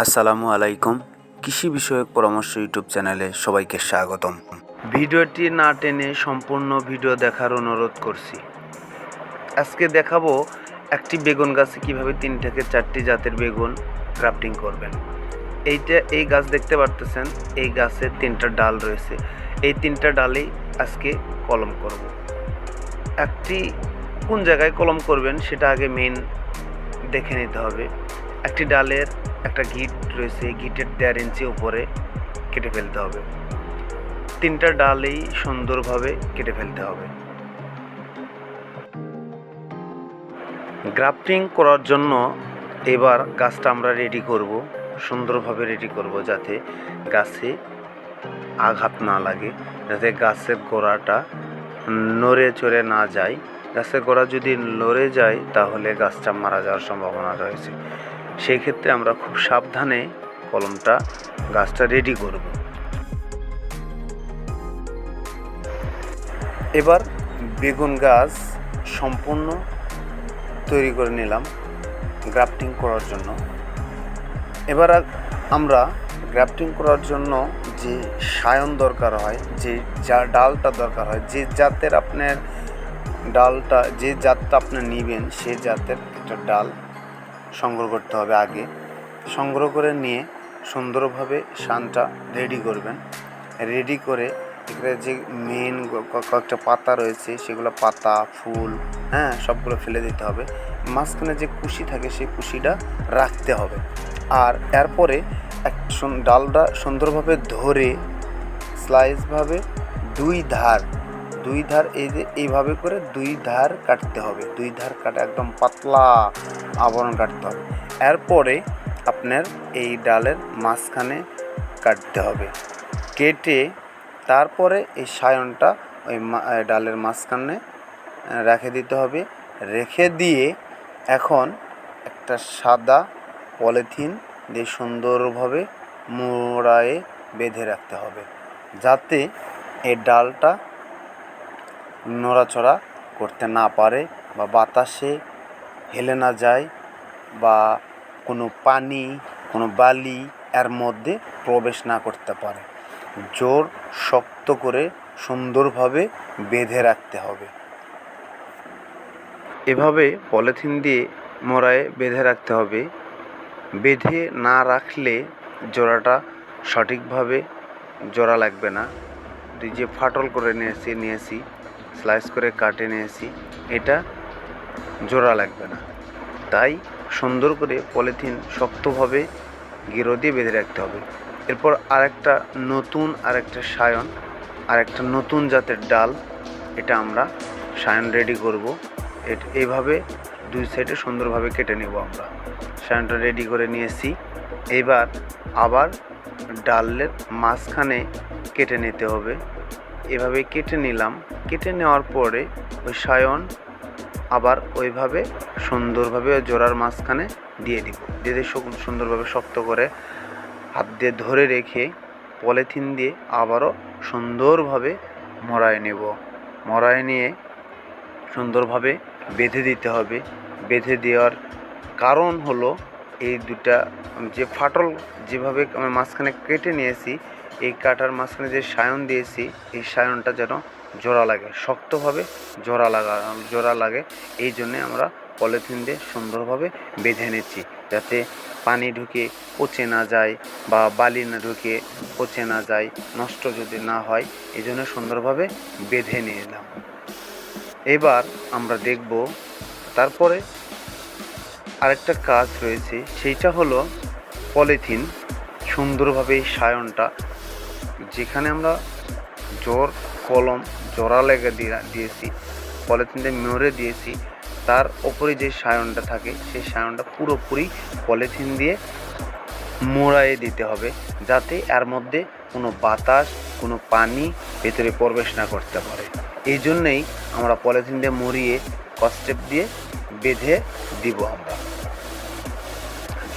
আসসালামু আলাইকুম। কৃষি বিষয়ক পরামর্শ ইউটিউব চ্যানেলে সবাইকে স্বাগতম। ভিডিওটি না টেনে সম্পূর্ণ ভিডিও দেখার অনুরোধ করছি। আজকে দেখাবো একটি বেগুন গাছে কীভাবে তিন থেকে চারটি জাতের বেগুন ক্রাফটিং করবেন। এইটা, এই গাছ দেখতে পারতেছেন, এই গাছে তিনটা ডাল রয়েছে। এই তিনটা ডালেই আজকে কলম করব। একটি কোন জায়গায় কলম করবেন সেটা আগে মেন দেখে নিতে হবে। একটি ডালের একটা গিট রয়েছে গিটের দেড় ইঞ্চি উপরে কেটে ফেলতে হবে। তিনটা ডালেই সুন্দরভাবে কেটে ফেলতে হবে। গ্রাফটিং করার জন্য এবার গাছটা আমরা রেডি করব, সুন্দরভাবে রেডি করব যাতে গাছে আঘাত না লাগে, যাতে গাছের গোড়াটা নড়ে চড়ে না যায়। গাছের গোড়া যদি নড়ে যায়, তাহলে গাছটা মারা যাওয়ার সম্ভাবনা রয়েছে। সেই ক্ষেত্রে আমরা খুব সাবধানে কলমটা, গাছটা রেডি করব। এবার বেগুন গাছ সম্পূর্ণ তৈরি করে নিলাম গ্রাফটিং করার জন্য। এবার আমরা গ্রাফটিং করার জন্য যে সায়ন দরকার হয়, যে যা ডালটা দরকার হয়, যে জাতের আপনার ডালটা, যে জাতটা আপনি নেবেন সেই জাতের একটা ডাল সংগ্রহ করতে হবে আগে। সংগ্রহ করে নিয়ে সুন্দরভাবে শানটা রেডি করবেন। রেডি করে এখানে যে মেন কয়েকটা পাতা রয়েছে, সেগুলো পাতা, ফুল হ্যাঁ সবগুলো ফেলে দিতে হবে। মাঝখানে যে কুশি থাকে, সেই কুশিটা রাখতে হবে। আর এরপরে এক ডালটা সুন্দরভাবে ধরে স্লাইসভাবে দুই ধার দুই ধার এই যে এইভাবে করে দুই ধার কাটতে হবে। দুই ধার কাটা একদম পাতলা আবরণ কাটতে হবে। এরপরে আপনার এই ডালের মাঝখানে কাটতে হবে। কেটে তারপরে এই সায়নটা ওই ডালের মাঝখানে রেখে দিতে হবে। রেখে দিয়ে এখন একটা সাদা পলিথিন দিয়ে সুন্দরভাবে মোড়ায়ে বেঁধে রাখতে হবে। যাতে এই ডালটা নড়াচড়া করতে না পারে বা বাতাসে হেলে না যায় বা কোনো পানি, কোনো বালি এর মধ্যে প্রবেশ না করতে পারে। জোর শক্ত করে সুন্দরভাবে বেঁধে রাখতে হবে। এভাবে পলিথিন দিয়ে মোড়ায় বেঁধে রাখতে হবে। বেঁধে না রাখলে জোড়াটা সঠিকভাবে জোড়া লাগবে না। যে ফাটল করে নিয়েছি নিয়েছি। স্লাইস করে কাটে নিয়েছি। এটা জোড়া লাগবে না। তাই সুন্দর করে পলিথিন শক্তভাবে গেরো দিয়ে বেঁধে রাখতে হবে। এরপর আরেকটা নতুন আরেকটা সায়ন, আরেকটা নতুন জাতের ডাল, এটা আমরা সায়ন রেডি করব। এইভাবে দুই সাইডে সুন্দরভাবে কেটে নেব আমরা। সায়নটা রেডি করে নিয়েছি। এবার আবার ডালের মাঝখানে কেটে নিতে হবে। এভাবে কেটে নিলাম। কেটে নেওয়ার পরে ওই সায়ন আবার ওইভাবে সুন্দরভাবে ওই জোড়ার মাঝখানে দিয়ে দিব। দিয়ে সুন্দরভাবে শক্ত করে হাত দিয়ে ধরে রেখে পলিথিন দিয়ে আবারও সুন্দরভাবে মরায় নেব। মরায় নিয়ে সুন্দরভাবে বেঁধে দিতে হবে। বেঁধে দেওয়ার কারণ হলো এই দুটা যে ফাটল যেভাবে আমি মাঝখানে কেটে নিয়েছি এই কাটার মাঝখানে যে সায়ন দিয়েছি, এই সায়নটা যেন জোড়া লাগে শক্তভাবে জোড়া লাগা, জোড়া লাগে। এই জন্যে আমরা পলিথিন দিয়ে সুন্দরভাবে বেঁধে নিচ্ছি, যাতে পানি ঢুকে পচে না যায় বা বালি না ঢুকে পচে না যায়, নষ্ট যদি না হয়, এই জন্য সুন্দরভাবে বেঁধে নিয়ে এলাম এবার আমরা দেখব তারপরে আরেকটা কাজ রয়েছে, সেইটা হলো পলিথিন সুন্দরভাবে সায়নটা যেখানে আমরা জোর কলম জোড়া লেগে দিয়েছি পলিথিন দিয়ে মেরে দিয়েছি, তার ওপরে যে সায়নটা থাকে, সেই সায়নটা পুরোপুরি পলিথিন দিয়ে মোড়ায়ে দিতে হবে, যাতে এর মধ্যে কোনো বাতাস, কোনো পানি ভেতরে প্রবেশ না করতে পারে। এই জন্যেই আমরা পলিথিন দিয়ে মুড়িয়ে কস্টেপ দিয়ে বেঁধে দিব আমরা।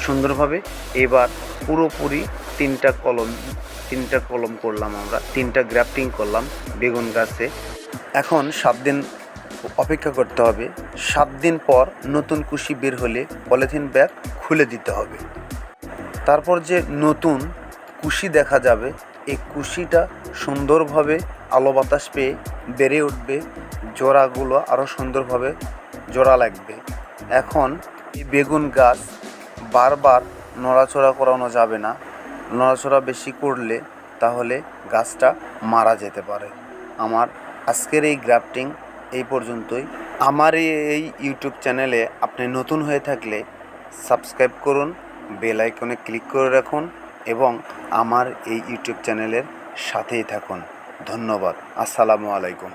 সুন্দরভাবে এবার পুরোপুরি তিনটা কলম তিনটা কলম করলাম আমরা, তিনটা গ্রাফটিং করলাম বেগুন গাছে। এখন সাত দিন অপেক্ষা করতে হবে। সাত দিন পর নতুন কুশি বের হলে পলিথিন ব্যাগ খুলে দিতে হবে। তারপর যে নতুন কুশি দেখা যাবে, এই কুশিটা সুন্দরভাবে আলো বাতাস পেয়ে বেড়ে উঠবে, জোড়াগুলো আরও সুন্দরভাবে জোড়া লাগবে। এখন বেগুন গাছ বারবার নড়াচড়া করানো যাবে না। নড়াচড়া বেশি করলে তাহলে গাছটা মারা যেতে পারে। আমার আজকের এই গ্রাফটিং এই পর্যন্তই। আমার এই- ইউটিউব চ্যানেলে আপনি নতুন হয়ে থাকলে সাবস্ক্রাইব করুন, বেল আইকনে ক্লিক করে রাখুন এবং আমার এই ইউটিউব চ্যানেলের সাথেই থাকুন। ধন্যবাদ। আসসালামু আলাইকুম।